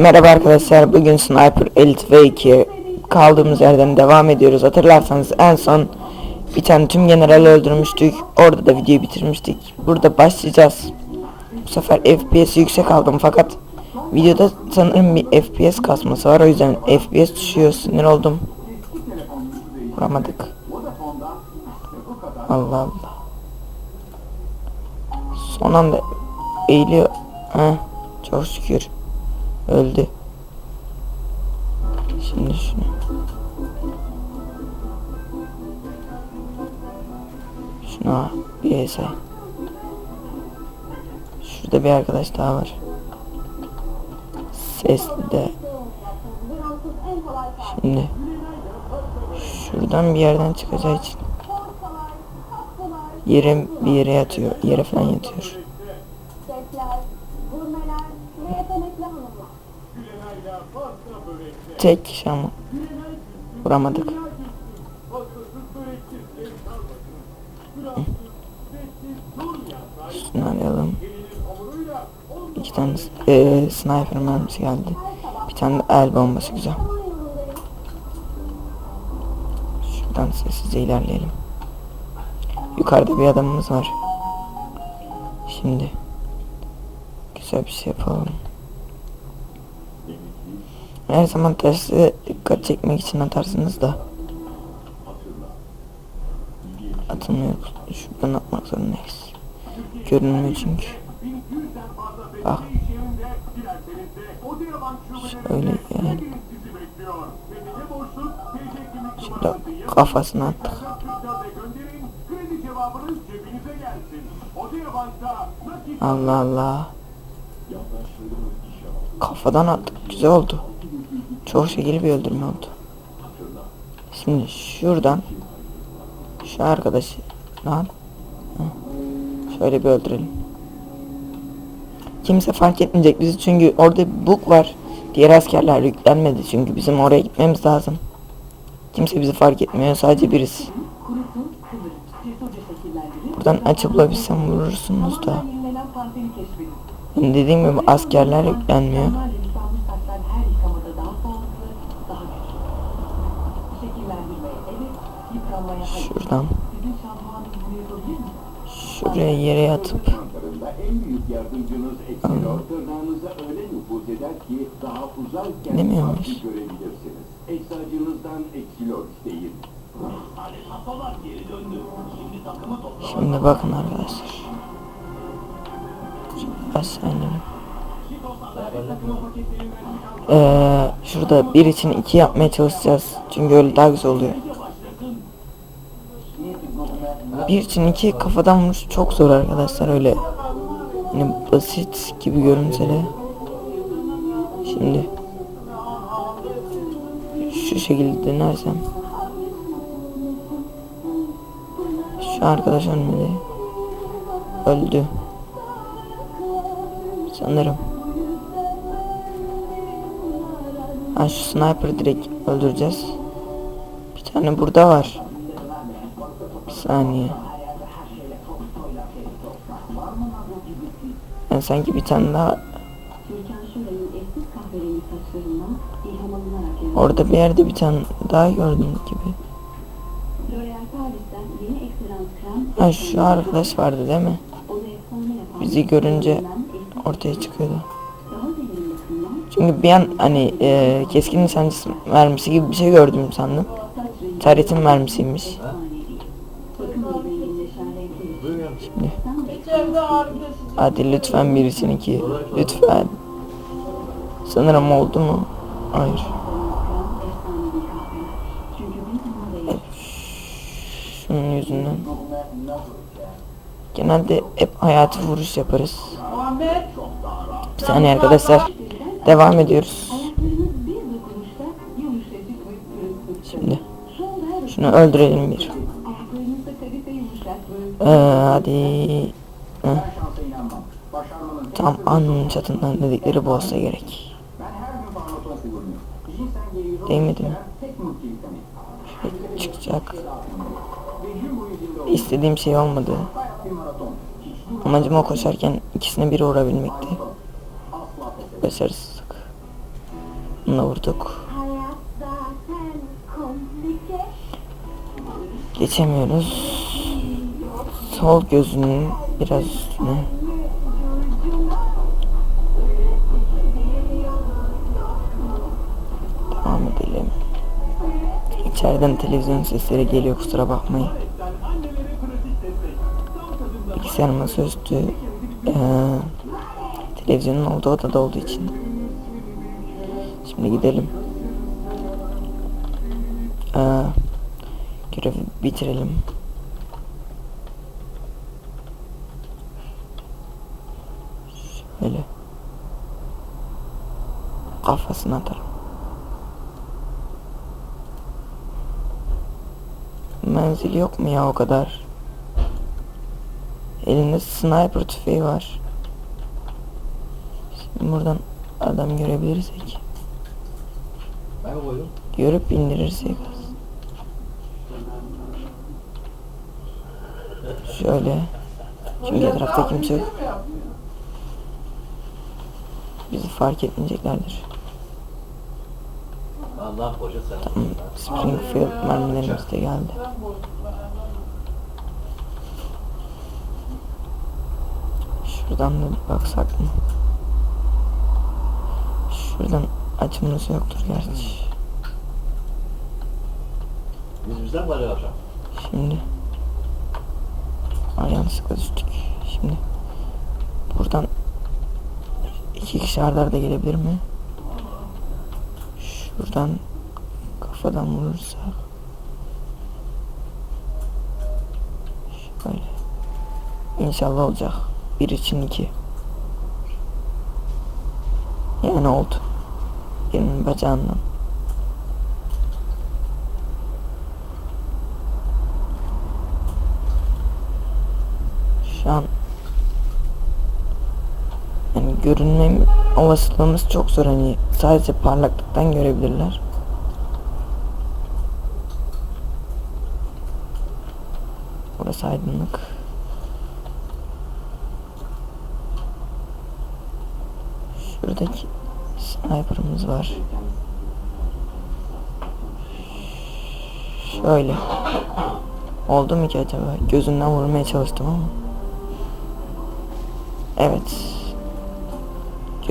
Merhaba arkadaşlar bugün Sniper Elite V2 kaldığımız yerden devam ediyoruz. Hatırlarsanız en son bir tane tüm generali öldürmüştük. Orada da videoyu bitirmiştik. Burada başlayacağız. Bu sefer FPS yüksek aldım fakat videoda sanırım bir FPS kasması var. O yüzden FPS düşüyor sinir oldum. Vuramadık. Allah Allah. Son anda eğiliyor. Heh, çok şükür öldü. Şimdi şunu şuna bir ese şurada bir arkadaş daha var. Sesli de. Şimdi şuradan bir yerden çıkacağı için yere bir yere yatıyor yere falan yatıyor tek kişi ama vuramadık Şunu arayalım. İki tane eee sniper mermisi geldi. Bir tane de el bombası güzel. Şuradan sessizce ilerleyelim. Yukarıda bir adamımız var. Şimdi güzel bir şey yapalım. Her zaman tersi dikkat çekmek için atarsınız da. Atılmıyor. Şuradan atmak zorundayız. Görünmüyor çünkü. Bak. Şöyle yani. Şurada kafasına attık. Allah Allah. Kafadan attık. Güzel oldu. Çok şekilli bir öldürme oldu. Şimdi şuradan şu arkadaşı lan şöyle bir öldürelim. Kimse fark etmeyecek bizi çünkü orada bug var. Diğer askerler yüklenmedi çünkü bizim oraya gitmemiz lazım. Kimse bizi fark etmiyor sadece birisi. Buradan açıp bulabilsem vurursunuz da. Yani dediğim gibi askerler yüklenmiyor. Şuradan. Şuraya yere yatıp Ankara'da en büyük yardımcınız eksik ortağınıza öyle nüfuz eder ki daha uzayken Demiyor farkı muyuz? görebilirsiniz. Eczacınızdan eksiliyor isteyin. Şimdi bakın arkadaşlar. İnelim. Ee, şurada bir için iki yapmaya çalışacağız. Çünkü öyle daha güzel oluyor. Bir için iki kafadan vuruş çok zor arkadaşlar öyle. Hani basit gibi görünse de. Şimdi şu şekilde dönersem şu arkadaş ölmedi. Öldü. Sanırım. Ha şu sniper direkt öldüreceğiz. Bir tane burada var. Saniye. Ben sanki bir tane daha orada bir yerde bir tane daha gördüm gibi. Ha şu arkadaş vardı değil mi? Bizi görünce ortaya çıkıyordu. Çünkü bir an hani e, keskin nişancısı mermisi gibi bir şey gördüm sandım. Taretin mermisiymiş. Hadi lütfen birisinin iki. Lütfen. Sanırım oldu mu? Hayır. Şunun yüzünden. Genelde hep hayati vuruş yaparız. Bir saniye arkadaşlar. Devam ediyoruz. Şimdi şunu öldürelim bir. Ee, hadi. Heh. Tam alnının çatından dedikleri bu olsa gerek. Değmedi mi? Şöyle çıkacak. İstediğim şey olmadı. Amacım o koşarken ikisine biri vurabilmekti. Başarısızlık. Bunu vurduk. Geçemiyoruz. Sol gözünün biraz üstüne. Devam edelim. İçeriden televizyon sesleri geliyor kusura bakmayın. Bilgisayar masaüstü eee televizyonun olduğu odada olduğu için. Şimdi gidelim. Eee görevi bitirelim. Şöyle. Kafasına atarım. Menzil yok mu ya o kadar? Elinde sniper tüfeği var. Şimdi buradan adam görebilirsek. Ben koydum. Görüp indirirsek. Şöyle. Çünkü etrafta kimse yok. Bizi fark etmeyeceklerdir. Allah koca sen. Tamam. Springfield mermilerimiz de geldi. Şuradan da bir baksak mı? Şuradan açımız yoktur gerçi. Biz bizden var ya hocam. Şimdi Ay yanlışlıkla düştük. Şimdi buradan iki kişi arda arda gelebilir mi? Şuradan kafadan vurursak şöyle İnşallah olacak. Bir için iki. Yani oldu. Birinin bacağından. Şu an yani görünmem olasılığımız çok zor hani sadece parlaklıktan görebilirler. Burası aydınlık. Şuradaki sniper'ımız var. Şöyle. Oldu mu ki acaba? Gözünden vurmaya çalıştım ama. Evet.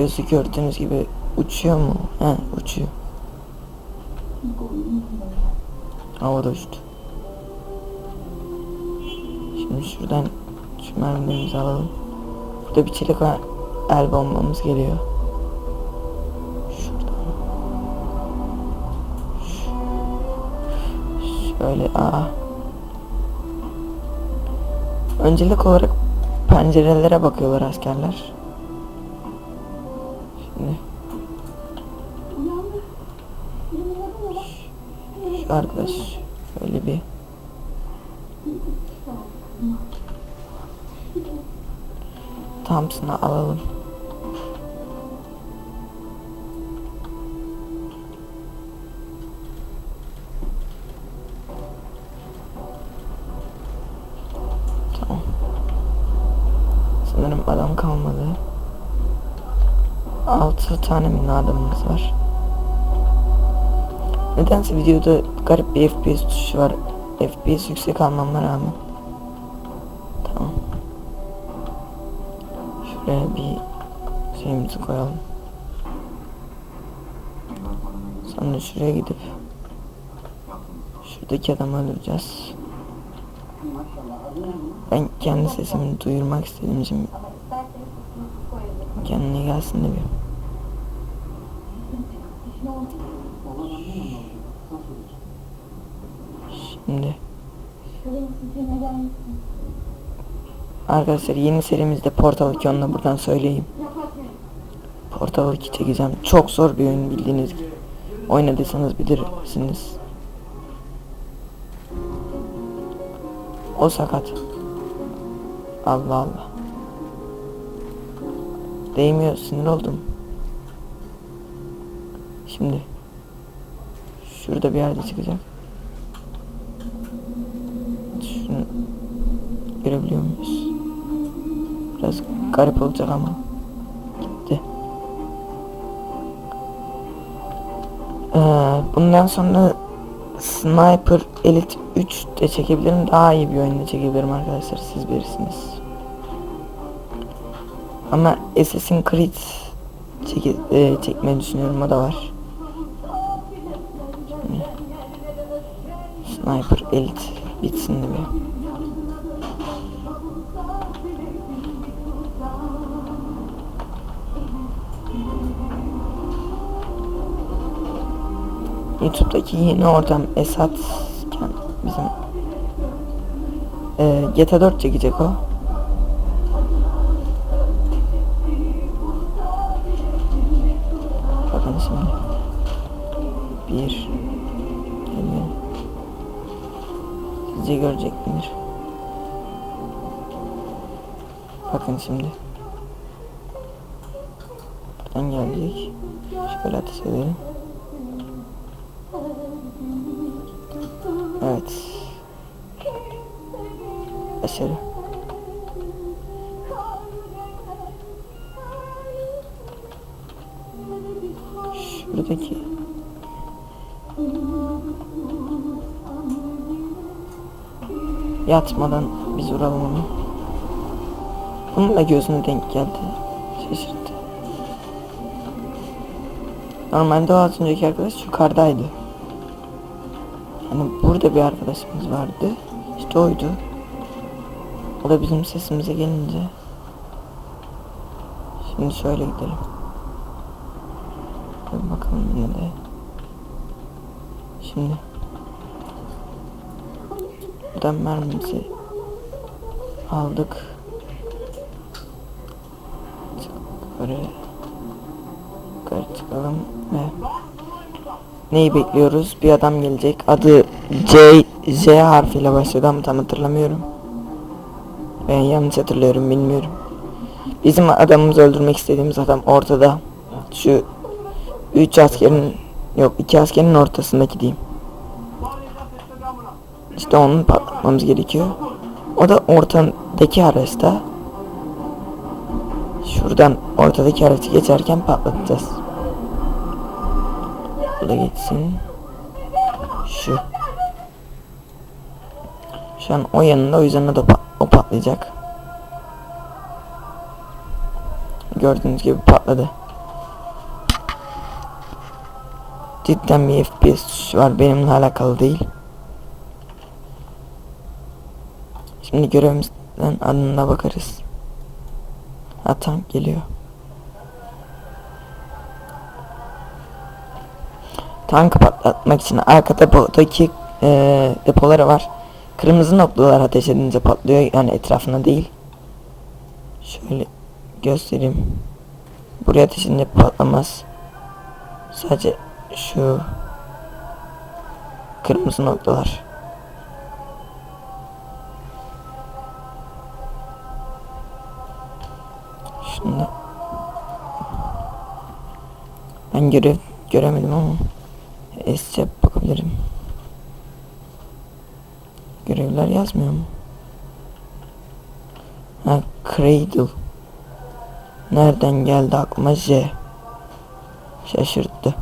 Gözü gördüğünüz gibi uçuyor mu? He uçuyor. Havada uçtu. Şimdi şuradan şu mermilerimizi alalım. Burada bir çelik. El bombamız geliyor. Şöyle aa. Öncelik olarak pencerelere bakıyorlar askerler. Arkadaş şöyle bir Thompson'ı alalım. Tamam. Sanırım adam kalmadı. 6 tane mi adamımız var. Nedense videoda garip bir FPS tuşu var. FPS yüksek almama rağmen. Tamam. Şuraya bir şeyimizi koyalım. Sonra şuraya gidip şuradaki adamı öldüreceğiz. Ben kendi sesimi duyurmak istediğim için kendine gelsin de bir. Şimdi Şuraya sizinle gelmişsin. Arkadaşlar yeni serimizde Portal 2 onu da buradan söyleyeyim. Portal 2 çekeceğim. Çok zor bir oyun bildiğiniz gibi. Oynadıysanız bilirsiniz. O sakat. Allah Allah. Değmiyor sinir oldum. Şimdi şurada bir yerde çıkacak. Şunu görebiliyor muyuz? Biraz garip olacak ama gitti. Ee, bundan sonra Sniper Elite 3 de çekebilirim. Daha iyi bir oyunda çekebilirim arkadaşlar. Siz bilirsiniz. Ama Assassin's Creed çeke, e, çekmeyi düşünüyorum. O da var. Sniper Elite bitsin de bir. YouTube'daki yeni ortam Esat bizim e, GTA 4 çekecek o. Bakın şimdi. Bir. Geliyor. Sizce görecek midir? Bakın şimdi. Buradan gelecek. Şöyle ateş edelim. Başarı. Şuradaki yatmadan biz vuralım onu. Bunun da gözüne denk geldi. Şaşırttı. Normalde o az önceki arkadaş yukarıdaydı. Yani burada bir arkadaşımız vardı. İşte oydu. O da bizim sesimize gelince. Şimdi şöyle gidelim. Bir bakalım yine de. Şimdi. Buradan mermimizi aldık. Çık- Yukarı. Yukarı çıkalım ve Neyi bekliyoruz? Bir adam gelecek. Adı C, J harfiyle başladı ama tam hatırlamıyorum. Ben yanlış hatırlıyorum bilmiyorum. Bizim adamımızı öldürmek istediğimiz adam ortada. Şu üç askerin yok iki askerin ortasındaki diyeyim. İşte onu patlatmamız gerekiyor. O da ortadaki araçta. Şuradan ortadaki aracı geçerken patlatacağız. Bu da geçsin. Şu. Şu an o yanında o yüzden o da pa- o patlayacak. Gördüğünüz gibi patladı. Cidden bir FPS var benimle alakalı değil. Şimdi görevimizden adına bakarız. Ha tank geliyor. Tankı patlatmak için arka depodaki eee depoları var. Kırmızı noktalar ateş edince patlıyor yani etrafına değil. Şöyle göstereyim. Buraya ateş edince patlamaz. Sadece şu kırmızı noktalar. Şunda ben görev göremedim ama Esçe bakabilirim. Görevler yazmıyor mu? Ha Cradle. Nereden geldi aklıma J. Şaşırttı.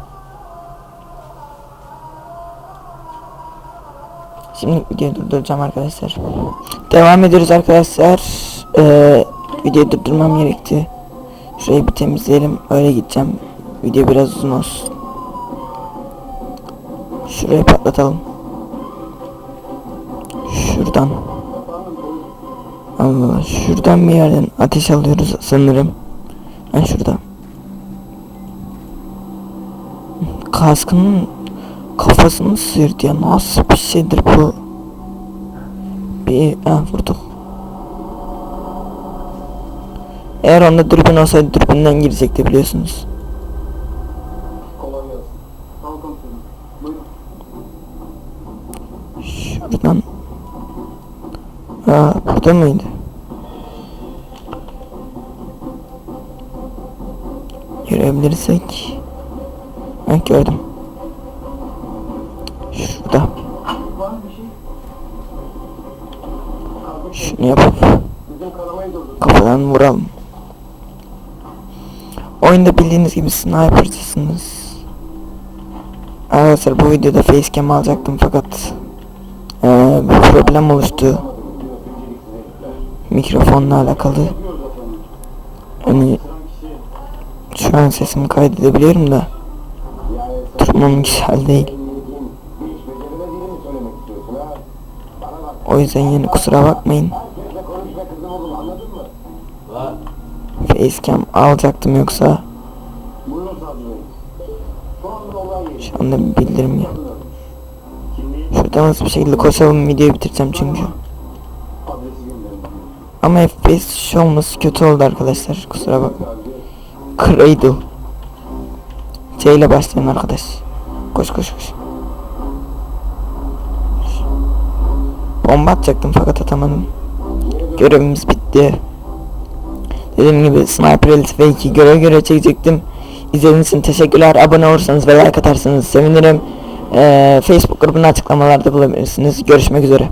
Şimdi videoyu durduracağım arkadaşlar. Devam ediyoruz arkadaşlar. Ee, videoyu durdurmam gerekti. Şurayı bir temizleyelim. Öyle gideceğim. Video biraz uzun olsun. Şurayı patlatalım. Şuradan. Allah Allah. Şuradan bir yerden ateş alıyoruz sanırım. Ben şurada. Kaskının kafasını sıyırdı ya. Nasıl bir şeydir bu? Bir ha, vurduk. Eğer onda dürbün olsaydı dürbünden girecekti biliyorsunuz. Şuradan. Aa, burada mıydı? Görebilirsek. Ben gördüm. Şurada. Şunu durdur. kafadan vuralım. Oyunda bildiğiniz gibi sniper'cısınız. Arkadaşlar bu videoda facecam alacaktım fakat eee, bir problem oluştu. Mikrofonla alakalı. Hani şu an sesimi kaydedebiliyorum da durumum güzel değil. O yüzden yani kusura bakmayın. Facecam alacaktım yoksa şu anda bildirim ya. Şuradan hızlı bir şekilde koşalım videoyu bitireceğim çünkü. Ama FPS şu olması kötü oldu arkadaşlar kusura bakma. Cradle. C ile başlayan arkadaş. Koş koş koş. Bomba atacaktım fakat atamadım. Görevimiz bitti. Dediğim gibi Sniper Elite ve 2 görev göre çekecektim. İzlediğiniz için teşekkürler. Abone olursanız ve like atarsanız sevinirim. Ee, Facebook grubunu açıklamalarda bulabilirsiniz. Görüşmek üzere.